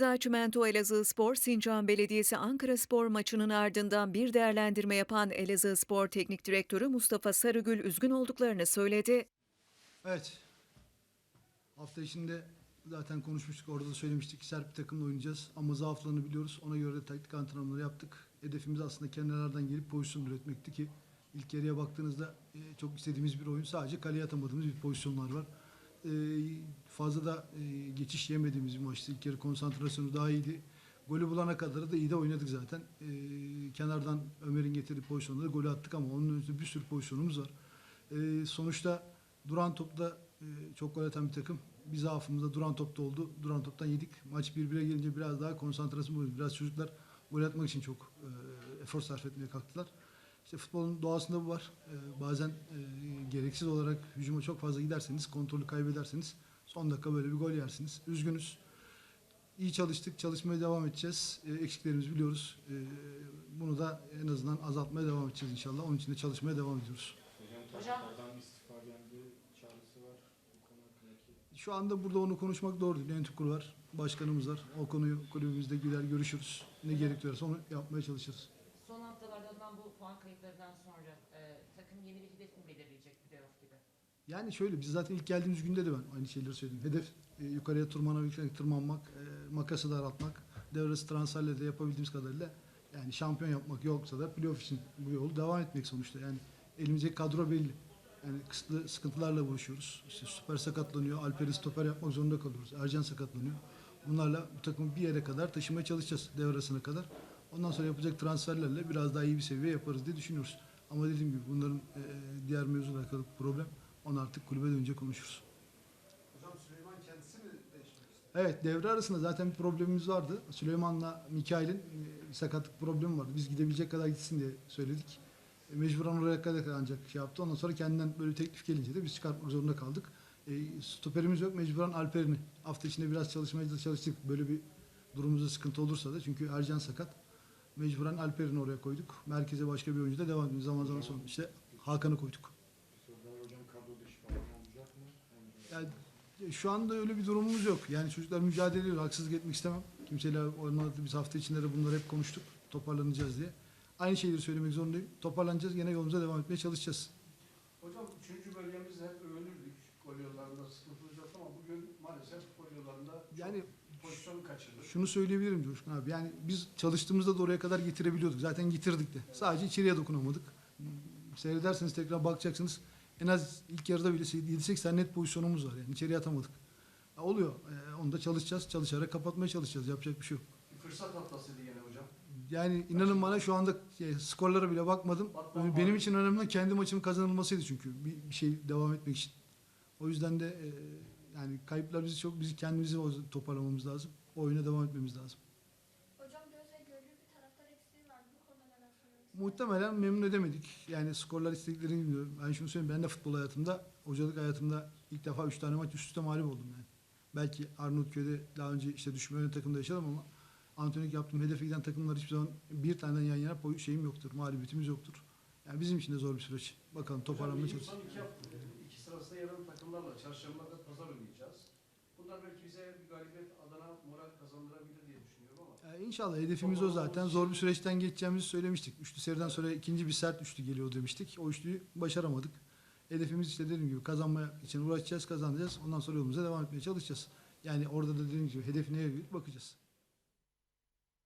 Rıza Elazığ Spor, Sincan Belediyesi Ankara Spor maçının ardından bir değerlendirme yapan Elazığ Spor Teknik Direktörü Mustafa Sarıgül üzgün olduklarını söyledi. Evet. Hafta içinde zaten konuşmuştuk. Orada da söylemiştik. Sert bir takımla oynayacağız. Ama zaaflarını biliyoruz. Ona göre de taktik antrenmanları yaptık. Hedefimiz aslında kenarlardan gelip pozisyon üretmekti ki ilk yarıya baktığınızda e, çok istediğimiz bir oyun. Sadece kaleye atamadığımız bir pozisyonlar var. E, fazla da e, geçiş yemediğimiz bir maçtı. İlk yarı konsantrasyonu daha iyiydi. Golü bulana kadar da iyi de oynadık zaten. E, kenardan Ömer'in getirdiği pozisyonda da golü attık ama onun önünde bir sürü pozisyonumuz var. E, sonuçta duran topta e, çok gol atan bir takım. Bir zaafımız da duran topta oldu. Duran toptan yedik. Maç birbirine gelince biraz daha konsantrasyon bozuldu. Biraz çocuklar gol atmak için çok e, efor sarf etmeye kalktılar. İşte futbolun doğasında bu var. Bazen e, gereksiz olarak hücuma çok fazla giderseniz, kontrolü kaybederseniz son dakika böyle bir gol yersiniz. Üzgünüz. İyi çalıştık, çalışmaya devam edeceğiz. E, eksiklerimizi biliyoruz. E, bunu da en azından azaltmaya devam edeceğiz inşallah. Onun için de çalışmaya devam ediyoruz. Hocam taraftardan istifa geldi, çağrısı var. Bu konu hakkındaki. Şu anda burada onu konuşmak doğru değil. Yönetim kurulu var, başkanımız var. O konuyu kulübümüzde gider görüşürüz. Ne gerekiyorsa onu yapmaya çalışırız. Son haftalarda bu puan kayıplarından sonra e, takım yeni bir hedef mi belirleyecek playoff gibi? Yani şöyle biz zaten ilk geldiğimiz günde de ben aynı şeyleri söyledim. Hedef e, yukarıya tırmanabilmek, tırmanmak, e, makası daraltmak, devresi transferle de yapabildiğimiz kadarıyla yani şampiyon yapmak yoksa da playoff için bu yolu devam etmek sonuçta. Yani elimizdeki kadro belli. Yani kısıtlı sıkıntılarla uğraşıyoruz. İşte süper sakatlanıyor, Alper'i stoper yapmak zorunda kalıyoruz. Ercan sakatlanıyor. Bunlarla bu takımı bir yere kadar taşımaya çalışacağız devrasına kadar. Ondan sonra yapacak transferlerle biraz daha iyi bir seviye yaparız diye düşünüyoruz. Ama dediğim gibi bunların e, diğer mevzularla alakalı problem onu artık kulübe dönünce konuşuruz. Hocam Süleyman kendisi mi değişmek? Evet devre arasında zaten bir problemimiz vardı. Süleyman'la Mikail'in e, sakatlık problemi vardı. Biz gidebilecek kadar gitsin diye söyledik. E, mecburen oraya kadar ancak şey yaptı. Ondan sonra kendinden böyle teklif gelince de biz çıkartmak zorunda kaldık. E, stoperimiz yok. Mecburen Alper'ini hafta içinde biraz çalışmaya da çalıştık. Böyle bir durumumuzda sıkıntı olursa da. Çünkü Ercan sakat. Mecburen Alper'ini oraya koyduk. Merkeze başka bir oyuncu da devam ediyor. Zaman zaman sonra işte Hakan'ı koyduk. Sorular hocam kadro dışı falan olacak mı? Onu da- Yani şu anda öyle bir durumumuz yok. Yani çocuklar mücadele ediyor. Haksızlık etmek istemem. Kimseyle olmadı. Biz hafta içinde de bunları hep konuştuk. Toparlanacağız diye. Aynı şeyleri söylemek zorundayım. Toparlanacağız. Yine yolumuza devam etmeye çalışacağız. Hocam üçüncü bölgemizde hep övünürdük. Gol yollarında sıkıntımız yok ama bugün maalesef gol yollarında Yani pozisyon kaçırdık. şunu söyleyebilirim Coşkun abi. Yani biz çalıştığımızda da oraya kadar getirebiliyorduk. Zaten getirdik de. Sadece içeriye dokunamadık. Seyrederseniz tekrar bakacaksınız. En az ilk yarıda bile 7-8 tane net pozisyonumuz var. Yani içeriye atamadık. Ya oluyor. Ee, onu da çalışacağız. Çalışarak kapatmaya çalışacağız. Yapacak bir şey yok. Fırsat atlasıydı gene hocam. Yani inanın bana şu anda şey, skorlara bile bakmadım. Bakmam Benim lazım. için önemli olan kendi maçımın kazanılmasıydı çünkü bir, bir şey devam etmek için. O yüzden de e, yani kayıplar bizi çok bizi kendimizi toparlamamız lazım. O oyuna devam etmemiz lazım. Muhtemelen memnun edemedik. Yani skorlar istediklerini bilmiyorum. Ben şunu söyleyeyim. Ben de futbol hayatımda, hocalık hayatımda ilk defa 3 tane maç üst üste mağlup oldum yani. Belki Arnavutköy'de daha önce işte düşme yönü takımda yaşadım ama antrenörlük yaptığım hedefe giden takımlar hiçbir zaman bir taneden yan yana şeyim yoktur. Mağlubiyetimiz yoktur. Yani bizim için de zor bir süreç. Bakalım toparlanmaya çalışacağız. Son iki, hafta, iki sırasında yarın takımlarla çarşamba da pazar oynayacağız. Bunlar belki bize bir galibiyet adına moral kazandırabilir diye düşünüyorum Ee, İnşallah hedefimiz o zaten. Zor bir süreçten geçeceğimizi söylemiştik. Üçlü seriden sonra ikinci bir sert üçlü geliyor demiştik. O üçlüyü başaramadık. Hedefimiz işte dediğim gibi kazanmaya için uğraşacağız, kazanacağız. Ondan sonra yolumuza devam etmeye çalışacağız. Yani orada da dediğim gibi hedef neye bakacağız.